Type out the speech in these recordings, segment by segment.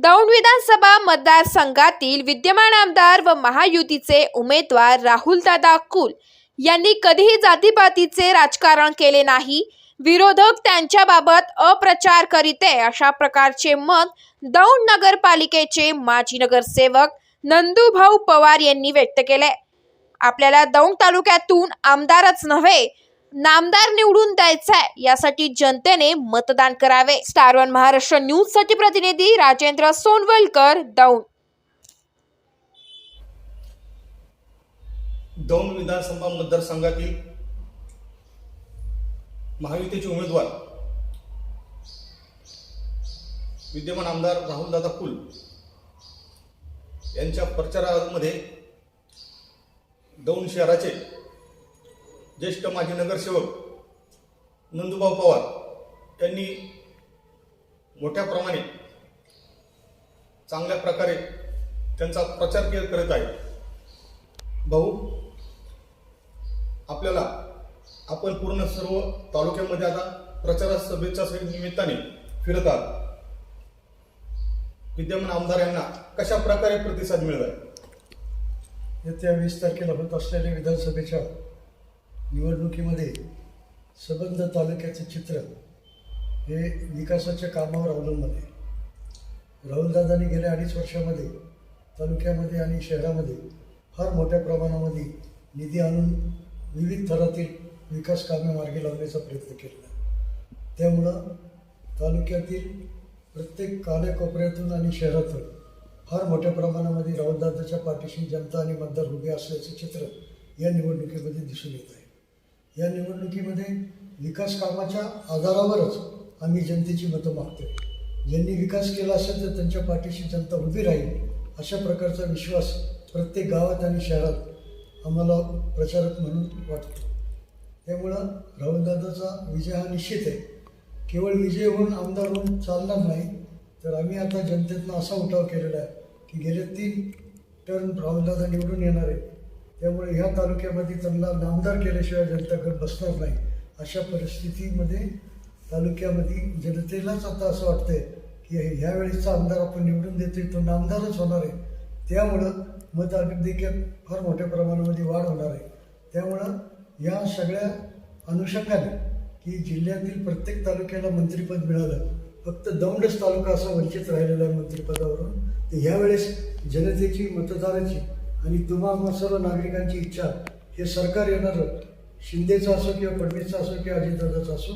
दौंड विधानसभा मतदारसंघातील विद्यमान आमदार व महायुतीचे उमेदवार राहुलदादा कुल यांनी कधीही जातीपातीचे राजकारण केले नाही. विरोधक त्यांच्याबाबत अप्रचार करीत आहे. अशा प्रकारचे मत दौंड नगरपालिकेचे माजी नगरसेवक नंदूभाऊ पवार यांनी व्यक्त केले आपल्याला दौंड तालुक्यातून आमदारच नव्हे नामदार निवडून द्यायचाय. यासाठी जनतेने मतदान करावे. स्टार वन महाराष्ट्र न्यूजसाठी प्रतिनिधी राजेंद्र सोनवलकर दौंड. दौंड विधानसभा मतदारसंघातील महायुतीचे उमेदवार विद्यमान आमदार राहुलदादा कुल यांच्या प्रचारामध्ये दौंड शहराचे ज्येष्ठ माजी नगरसेवक नंदुभाऊ पवार यांनी मोठ्या प्रमाणे चांगल्या प्रकारे त्यांचा प्रचार करत आहे. भाऊ आपल्याला आपण पूर्ण सर्व तालुक्यामध्ये आता प्रचार सभेच्या निमित्ताने फिरत आहात. विद्यमान आमदार यांना कशा प्रकारे प्रतिसाद मिळत आहे? येत्या वीस तारखेला होत असलेल्या विधानसभेच्या निवडणुकीमध्ये सबंध तालुक्याचे चित्र हे विकासाच्या कामावर अवलंबून आहे राहुलदादांनी गेल्या अडीच वर्षामध्ये तालुक्यामध्ये आणि शहरामध्ये फार मोठ्या प्रमाणामध्ये निधी आणून विविध थरातील विकास कामे मार्गी लावण्याचा प्रयत्न केला आहे. त्यामुळं तालुक्यातील प्रत्येक कानाकोपऱ्यातून आणि शहरातून फार मोठ्या प्रमाणामध्ये राहुलदादाच्या पाठीशी जनता आणि मतदार उभे असल्याचे चित्र या निवडणुकीमध्ये दिसून येत आहे या निवडणुकीमध्ये विकास कामाच्या आधारावरच आम्ही जनतेची मतं मागतो ज्यांनी विकास केला असेल तर त्यांच्या पाठीशी जनता उभी राहील अशा प्रकारचा विश्वास प्रत्येक गावात आणि शहरात आम्हाला प्रचारक म्हणून वाटतो. त्यामुळं राहुलदादाचा विजय हा निश्चित आहे. केवळ विजय होऊन आमदार होऊन चालणार नाही तर आम्ही आता जनतेतनं असा उठाव केलेला आहे की गेले तीन टर्न राहुलदादा निवडून येणार आहे त्यामुळे ह्या तालुक्यामध्ये त्यांना नामदार केल्याशिवाय जनता गट बसणार नाही. अशा परिस्थितीमध्ये तालुक्यामध्ये जनतेलाच आता असं वाटतंय की ह्यावेळेसचा आमदार आपण निवडून देतोय तो नामदारच होणार आहे. त्यामुळं मत देखील फार मोठ्या प्रमाणामध्ये वाढ होणार आहे. त्यामुळं या सगळ्या अनुषंगाने की जिल्ह्यातील प्रत्येक तालुक्याला मंत्रिपद मिळालं फक्त दौंडच तालुका असा वंचित राहिलेला आहे मंत्रिपदावरून तर ह्यावेळेस जनतेची मतदाराची आणि तुम्हा सर्व नागरिकांची इच्छा हे सरकार येणारं शिंदेचं असो किंवा फडणवीसचं असो किंवा अजितदादाचं असो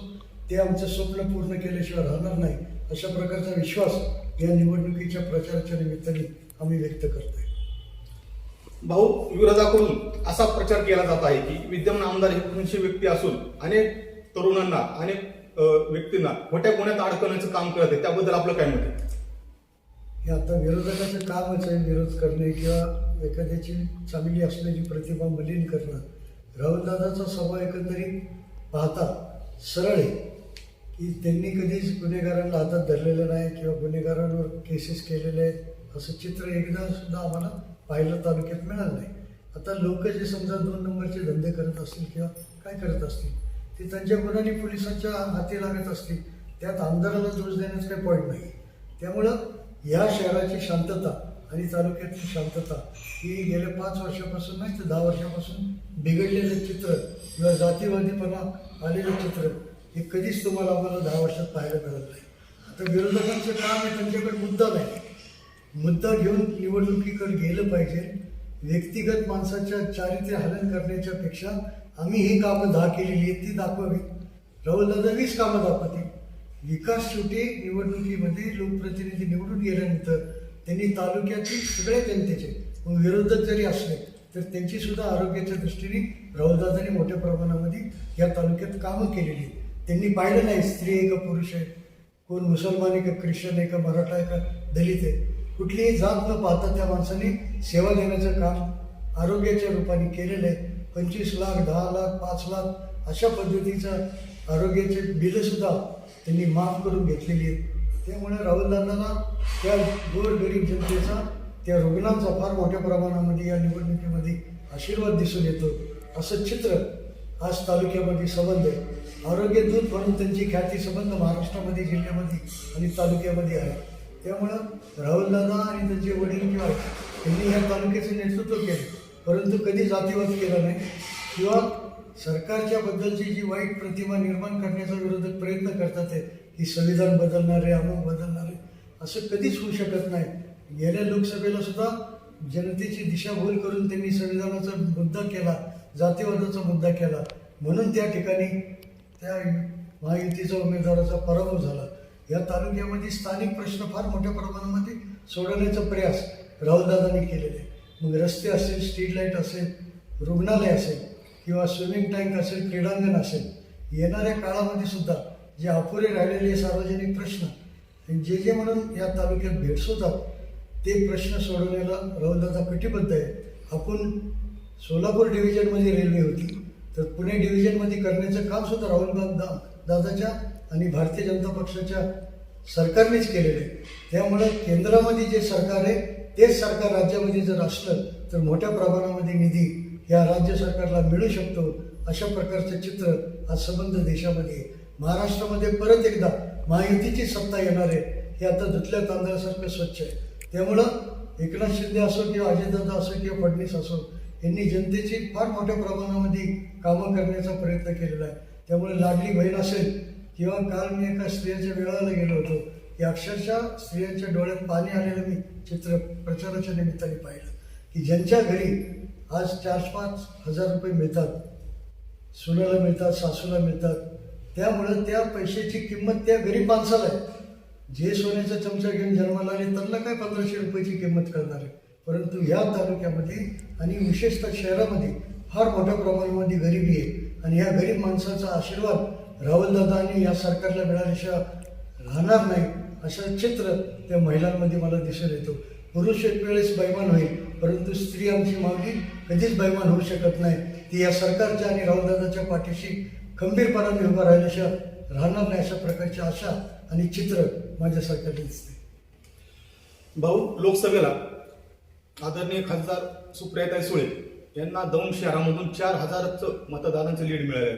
ते आमचं स्वप्न पूर्ण केल्याशिवाय राहणार नाही. अशा प्रकारचा विश्वास या निवडणुकीच्या प्रचाराच्या निमित्ताने आम्ही व्यक्त करतोय. भाऊ विरोधाकडून असा प्रचार केला जात आहे की विद्यमान आमदार हे पुरुषी व्यक्ती असून अनेक तरुणांना अनेक व्यक्तींना मोठ्या गुन्ह्यात अडकवण्याचं काम करत आहे त्याबद्दल आपलं काय मत आहे? हे आता विरोधकाचं कामच आहे विरोध करणे किंवा एखाद्याची चांगली असलेली प्रतिभा मलिन करणं. राहुलदादाचा स्वभाव एकंदरीत पाहता सरळ आहे. की त्यांनी कधीच गुन्हेगारांना हातात धरलेलं नाही किंवा गुन्हेगारांवर केसेस केलेले आहेत असं चित्र एकदा सुद्धा आम्हाला पाहिलं तालुक्यात मिळालं नाही. आता लोक जे समजा दोन नंबरचे धंदे करत असतील किंवा काय करत असतील ते त्यांच्या गुणाने पोलिसांच्या हाती लागत असतील त्यात आमदाराला दोष देण्याचं काही पॉईंट नाही. त्यामुळं या शहराची शांतता आणि तालुक्यातली शांतता ही गेल्या पाच वर्षापासून नाही तर दहा वर्षापासून बिघडलेलं चित्र किंवा जातीवादीपणा आलेलं चित्र हे कधीच तुम्हाला आम्हाला दहा वर्षात पाहायला मिळत नाही. आता विरोधकांचं काम आहे त्यांच्याकडे मुद्दा नाही. मुद्दा घेऊन निवडणुकीकडे गेलं पाहिजे. व्यक्तिगत माणसाच्या चारित्र्य हलन करण्याच्या पेक्षा आम्ही ही कामं दहा केलेली आहेत ती दाखवावी राहुलदादा वीस कामं दाखवतील. विकास शेवटी निवडणुकीमध्ये लोकप्रतिनिधी निवडून गेल्यानंतर त्यांनी तालुक्यातील सगळ्या जनतेचे मग विरोधक जरी असले तर त्यांची सुद्धा आरोग्याच्या दृष्टीने राहुलदादांनी मोठ्या प्रमाणामध्ये या तालुक्यात कामं केलेली आहेत. त्यांनी पाहिलं नाही स्त्री आहे का पुरुष आहे कोण मुसलमान आहे का ख्रिश्चन आहे का मराठा आहे का दलित आहे कुठलीही जात न पाहता त्या माणसाने सेवा देण्याचं काम आरोग्याच्या रूपाने केलेलं आहे पंचवीस लाख दहा लाख पाच लाख अशा पद्धतीचं आरोग्याचे बिलंसुद्धा त्यांनी माफ करून घेतलेली आहेत. त्यामुळे राहुलदादांना त्या गोरगरीब जनतेचा त्या रुग्णांचा फार मोठ्या प्रमाणामध्ये या निवडणुकीमध्ये आशीर्वाद दिसून येतो. असं चित्र आज तालुक्यामध्ये संबंध आहे. आरोग्य दूत म्हणून त्यांची ख्याती संबंध महाराष्ट्रामध्ये जिल्ह्यामध्ये आणि तालुक्यामध्ये आहे. त्यामुळं राहुलदादा आणि त्यांचे वडील किंवा यांनी या तालुक्याचे नेतृत्व केले. परंतु कधी जातीवाद केला नाही किंवा सरकारच्या बद्दलची जी वाईट प्रतिमा निर्माण करण्याचा विरोधक प्रयत्न करतात आहे की संविधान बदलणारे अमुक बदलणारे असं कधीच होऊ शकत नाही. गेल्या लोकसभेला सुद्धा जनतेची दिशाभूल करून त्यांनी संविधानाचा मुद्दा केला जातीवादाचा मुद्दा केला. म्हणून त्या ठिकाणी त्या महायुतीचा उमेदवाराचा पराभव झाला. या तालुक्यामध्ये स्थानिक प्रश्न फार मोठ्या प्रमाणामध्ये सोडवण्याचा प्रयास राहुलदादांनी केलेला आहे मग रस्ते असेल स्ट्रीट लाइट असेल रुग्णालय असेल किंवा स्विमिंग टँक असेल क्रीडांगण असेल येणाऱ्या काळामध्ये सुद्धा जे अपुरे राहिलेले सार्वजनिक प्रश्न जे जे म्हणून या तालुक्यात भेटसवतात ते प्रश्न सोडवण्याला राहुलदादा कटिबद्ध आहे. आपण सोलापूर डिव्हिजनमध्ये रेल्वे होती तर पुणे डिव्हिजनमध्ये करण्याचं काम सुद्धा राहुल दा दादाच्या आणि भारतीय जनता पक्षाच्या सरकारनेच केलेलं आहे. त्यामुळं केंद्रामध्ये जे सरकार आहे तेच सरकार राज्यामध्ये जर असलं तर मोठ्या प्रमाणामध्ये निधी या राज्य सरकारला मिळू शकतो अशा प्रकारचं चित्र आज संबंध देशामध्ये आहे महाराष्ट्रामध्ये परत एकदा महायुतीची सत्ता येणार आहे हे आता धुतल्या तांदळासारखं स्वच्छ आहे. त्यामुळं एकनाथ शिंदे असो किंवा अजितदादा असो किंवा फडणवीस असो यांनी जनतेची फार मोठ्या प्रमाणामध्ये कामं करण्याचा प्रयत्न केलेला आहे. त्यामुळे लाडली बहीण असेल किंवा काल मी एका स्त्रियाच्या वेळाला गेलो होतो की अक्षरशः स्त्रियांच्या डोळ्यात पाणी आलेलं मी चित्र प्रचाराच्या निमित्ताने पाहिलं. की ज्यांच्या घरी आज चार पाच हजार रुपये मिळतात सुनाला मिळतात सासूला मिळतात त्यामुळं त्या पैशाची किंमत त्या गरीब माणसाला आहे. जे सोन्याचा चमचा घेऊन जन्माला आले त्यांना काय पंधराशे रुपयाची किंमत करणार आहे? परंतु ह्या तालुक्यामध्ये आणि विशेषतः शहरामध्ये फार मोठ्या प्रमाणामध्ये गरिबी आहे. आणि ह्या गरीब माणसाचा आशीर्वाद राहुलदादा आणि या सरकारला मिळाल्याशिवाय राहणार नाही. असं चित्र त्या महिलांमध्ये मला दिसून येतो. पुरुष एक वेळेस बैमान होईल परंतु स्त्री आमची माऊली कधीच बैमान होऊ शकत नाही. ती या सरकारच्या आणि राहुलदादाच्या पाठीशी खंबीरपणाने उभा राहिल्याशा राहणार नाही अशा प्रकारची आशा आणि चित्र माझ्या सरकारने दिसते. भाऊ लोकसभेला आदरणीय खासदार सुप्रियाताई सुळे यांना दौंड शहरामधून चार हजारचं मतदानाचं लीड मिळालं.